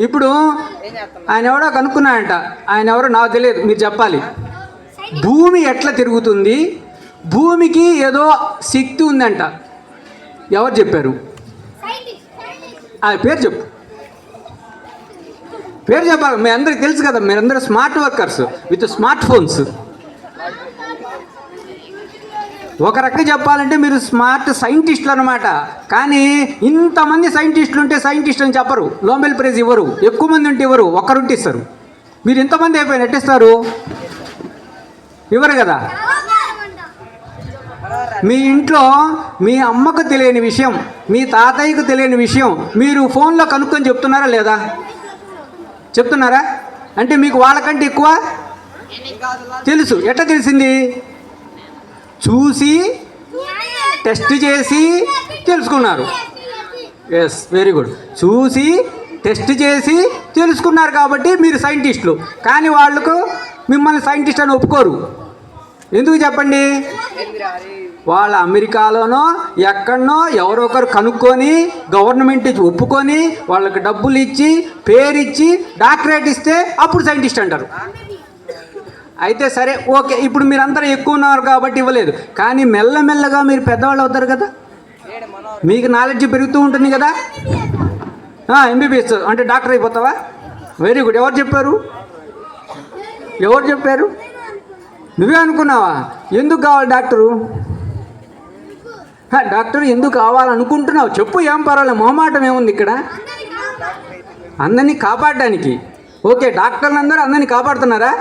ఇప్పుడు ఆయన ఎవడో కనుక్కున్నాడంట ఆయన ఎవరో నాకు తెలియదు మీరు చెప్పాలి. భూమి ఎట్లా తిరుగుతుంది? భూమికి ఏదో శక్తి ఉందంట. ఎవరు చెప్పారు? ఆ పేరు చెప్పు. పేరు చెప్పాలి. మీ అందరికి తెలుసు కదా మీరందరూ smart workers with smart phones ఒక రకంగా చెప్పాలంటే మీరు స్మార్ట్ సైంటిస్టులు అనమాట కానీ ఇంతమంది సైంటిస్టులు ఉంటే సైంటిస్ట్ అని చెప్పరు. నోబెల్ ప్రైజ్ ఇవ్వరు. ఎక్కువ మంది ఉంటే ఇవ్వరు. ఒక్కరుంటే ఇస్తారు. మీరు ఇంతమంది అయిపోయి ఎట్టిస్తారు ఇవ్వరు కదా? మీ ఇంట్లో మీ అమ్మకు తెలియని విషయం మీ తాతయ్యకు తెలియని విషయం మీరు ఫోన్లో కనుక్కొని చెప్తున్నారా లేదా? చెప్తున్నారా? అంటే మీకు వాళ్ళకంటే ఎక్కువ? తెలుసు. ఎట్లా తెలిసింది? చూసి టెస్ట్ చేసి తెలుసుకున్నారు. ఎస్ వెరీ గుడ్ చూసి టెస్ట్ చేసి తెలుసుకున్నారు కాబట్టి మీరు సైంటిస్టులు. కానీ వాళ్ళకు మిమ్మల్ని సైంటిస్ట్ అని ఒప్పుకోరు. ఎందుకు చెప్పండి? వాళ్ళ అమెరికాలోనో ఎక్కడనో ఎవరో ఒకరు కనుక్కొని గవర్నమెంట్ ఒప్పుకొని వాళ్ళకి డబ్బులు ఇచ్చి పేరు ఇచ్చి డాక్టరేట్ ఇస్తే అప్పుడు సైంటిస్ట్ అంటారు. అయితే సరే ఓకే ఇప్పుడు మీరందరూ ఎక్కువ ఉన్నారు కాబట్టి ఇవ్వలేదు. కానీ మెల్లమెల్లగా మీరు పెద్దవాళ్ళు అవుతారు కదా? మీకు నాలెడ్జ్ పెరుగుతూ ఉంటుంది కదా? ఎంబీబీఎస్ అంటే డాక్టర్ అయిపోతావా? వెరీ గుడ్ ఎవరు చెప్పారు? ఎవరు చెప్పారు? నువ్వే అనుకున్నావా? ఎందుకు కావాలి డాక్టరు? డాక్టర్ ఎందుకు కావాలనుకుంటున్నావు? చెప్పు ఏం పర్వాలేదు. మొహమాటం ఏముంది ఇక్కడ? అందరినీ కాపాడడానికి. ఓకే డాక్టర్లు అందరూ అందరినీ కాపాడుతున్నారా?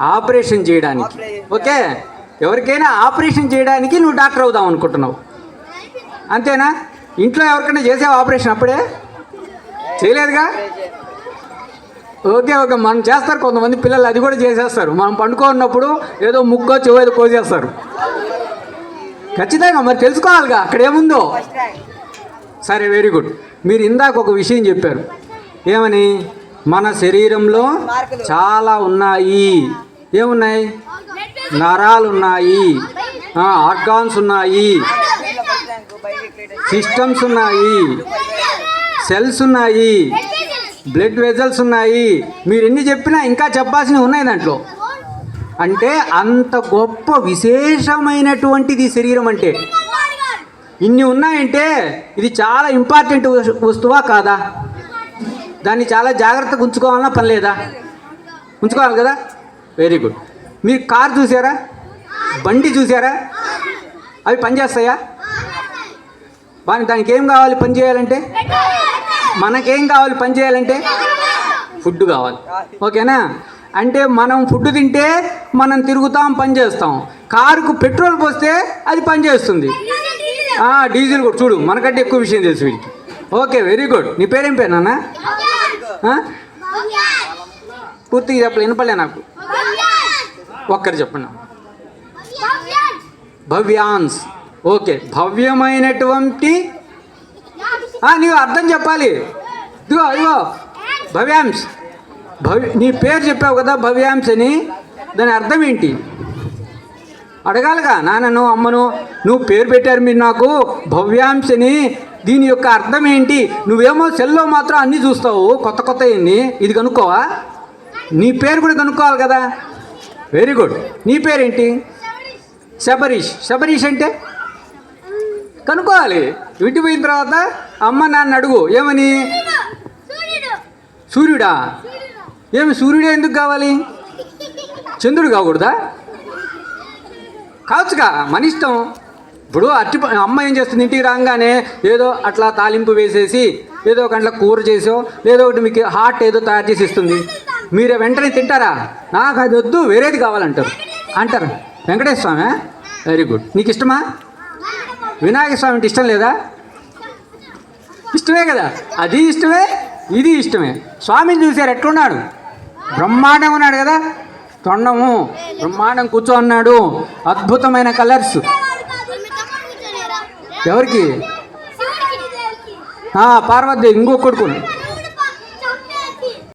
ఆపరేషన్ చేయడానికి. ఓకే? ఎవరికైనా ఆపరేషన్ చేయడానికి నువ్వు డాక్టర్ అవుదాం అనుకుంటున్నావు. అంతేనా? ఇంట్లో ఎవరికైనా చేసావు ఆపరేషన్ అప్పుడే? చేయలేదుగా? ఓకే ఓకే మనం చేస్తారు కొంతమంది పిల్లలు అది కూడా చేసేస్తారు. మనం పండుకో ఉన్నప్పుడు ఏదో ముక్కో చెవేదో కోసేస్తారు. ఖచ్చితంగా మరి తెలుసుకోవాలిగా అక్కడ ఏముందో? సరే వెరీ గుడ్ మీరు ఇందాక ఒక విషయం చెప్పారు. ఏమని? మన శరీరంలో చాలా ఉన్నాయి. ఏమున్నాయి? నరాలు ఉన్నాయి ఆర్గాన్స్ ఉన్నాయి. సిస్టమ్స్ ఉన్నాయి. సెల్స్ ఉన్నాయి. బ్లడ్ వెజల్స్ ఉన్నాయి. మీరు ఎన్ని చెప్పినా ఇంకా చెప్పాల్సినవి ఉన్నాయి దాంట్లో. అంటే అంత గొప్ప విశేషమైనటువంటిది శరీరం అంటే. ఇన్ని ఉన్నాయంటే ఇది చాలా ఇంపార్టెంట్ వస్తు- వస్తువా కాదా? దాన్ని చాలా జాగ్రత్తగా ఉంచుకోవాలన్నా పని లేదా? ఉంచుకోవాలి కదా? వెరీ గుడ్ మీరు కార్ చూసారా? బండి చూసారా? అవి పనిచేస్తాయా వాని దానికి ఏం కావాలి పని చేయాలంటే? మనకేం కావాలి పని చేయాలంటే? ఫుడ్ కావాలి. ఓకేనా? అంటే మనం ఫుడ్ తింటే మనం తిరుగుతాం పని చేస్తాం. కారుకు పెట్రోల్ పోస్తే అది పనిచేస్తుంది డీజిల్ కూడా. చూడు మనకంటే ఎక్కువ విషయం తెలుసు వీడికి. ఓకే వెరీ గుడ్ నీ పేరేం పేరు నాన్న? పూర్తిగా చెప్పలే వినపలే నాకు. ఒక్కరు చెప్పండి. భవ్యాన్స్ ఓకే భవ్యమైనటువంటి నీవు అర్థం చెప్పాలి. ఇదిగో ఇదిగో. భవ్యాంశ్. భవ్య నీ పేరు చెప్పావు కదా భవ్యాంశ్ అని. దాని అర్థం ఏంటి? అడగాలిగా. నాన్నను అమ్మను నువ్వు పేరు పెట్టారు మీరు నాకు. భవ్యాంశని అని. దీని యొక్క అర్థం ఏంటి? నువ్వేమో సెల్లో మాత్రం అన్నీ చూస్తావు. కొత్త కొత్త ఇది కనుక్కోవా? నీ పేరు కూడా కనుక్కోవాలి కదా? వెరీ గుడ్ నీ పేరేంటి? శబరీష్. శబరీష్ అంటే? కనుక్కోవాలి. ఇంటి పోయిన తర్వాత అమ్మ నాన్న అడుగు. ఏమని? సూర్యుడా. ఏమి సూర్యుడే ఎందుకు కావాలి? చంద్రుడు కాకూడదా? కావచ్చుగా. మన ఇష్టం. ఇప్పుడు అట్టి అమ్మ ఏం చేస్తుంది? ఇంటికి రాగానే ఏదో అట్లా తాలింపు వేసేసి ఏదో ఒక అట్లా కూర చేసో లేదో ఒకటి మీకు హాట్ ఏదో తయారు చేసి ఇస్తుంది. మీరు వెంటనే తింటారా? నాకు అది వద్దు వేరేది కావాలంటారు. అంటారు. వెంకటేశ్వర స్వామి వెరీ గుడ్ నీకు ఇష్టమా? వినాయక స్వామి అంటే ఇష్టం లేదా? ఇష్టమే కదా? అది ఇష్టమే ఇది ఇష్టమే. స్వామిని చూశారు ఎట్లున్నాడు? బ్రహ్మాండంగా ఉన్నాడు కదా? తొండము. బ్రహ్మాండం కూర్చో అన్నాడు. అద్భుతమైన కలర్స్. ఎవరికి? పార్వతి ఇంకో కొడుకు